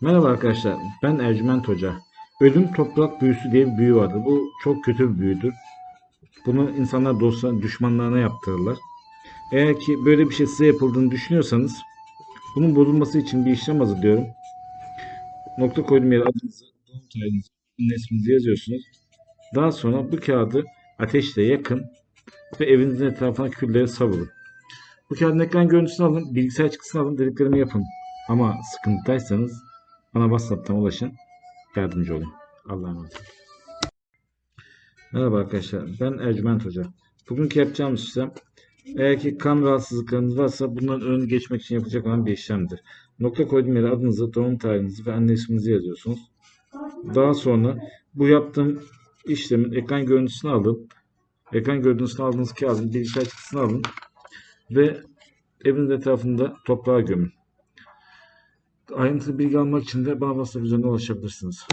Merhaba arkadaşlar, ben Ercüment Hoca. Ölüm toprak büyüsü diye bir büyü vardır. Bu çok kötü bir büyüdür. Bunu insanlar dostlarına, düşmanlarına yaptırırlar. Eğer ki böyle bir şey size yapıldığını düşünüyorsanız bunun bozulması için bir işlem hazırlıyorum. Nokta koyduğum yere adınızı, doğum tarihinizi, resminizi yazıyorsunuz. Daha sonra bu kağıdı ateşle yakın ve evinizin etrafına külleri savurun. Bu kağıdın ekran görüntüsünü alın, bilgisayar çıktısını alın, dediklerimi yapın. Ama sıkıntıdaysanız bana WhatsApp'tan ulaşın. Yardımcı olun. Allah'a emanet olun. Merhaba arkadaşlar. Ben Ercüment Hoca. Bugünkü yapacağımız işlem eğer ki kan rahatsızlıklarınız varsa bunların önünü geçmek için yapılacak olan bir işlemdir. Nokta koyduğum yere adınızı, doğum tarihinizi ve anne isminizi yazıyorsunuz. Daha sonra bu yaptığım işlemin ekran görüntüsünü alın. Ekran görüntüsünü aldığınız kağıdın bilgisayar çıktısını alın. Ve eviniz etrafında toprağa gömün. Ayrıntılı bilgi almak için de bana WhatsApp üzerinden ulaşabilirsiniz.